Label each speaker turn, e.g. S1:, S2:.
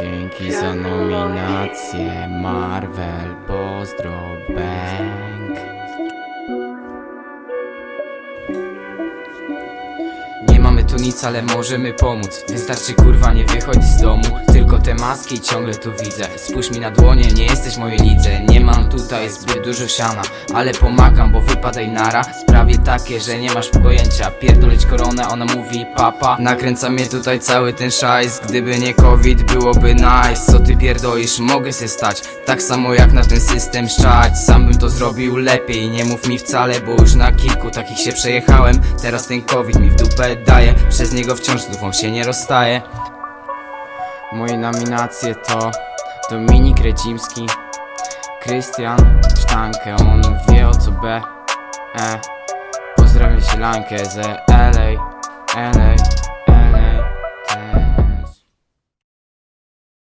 S1: Dzięki za nominację. Marvel, pozdro, bang. Nie mamy tu nic, ale możemy pomóc. Wystarczy kurwa nie wychodź z domu te maski ciągle tu widzę. Spójrz mi na dłonie, nie jesteś w mojej lidze. Nie mam tutaj zbyt dużo siana Ale pomagam, bo wypadaj nara. Sprawie takie, że nie masz pojęcia. Pierdolić koronę, ona mówi papa Nakręca mnie tutaj cały ten szajs. Gdyby nie covid, byłoby nice. Co ty pierdolisz, mogę się stać. Tak samo jak na ten system szczać Sam bym to zrobił lepiej. Nie mów mi wcale, bo już na kilku takich się przejechałem. Teraz ten covid mi w dupę daje. Przez niego wciąż z dupą się nie rozstaje Moje nominacje to Dominik Redzimski Krystian Sztankę, on wie o co B E. Pozdrawiam sielankę ze LA LA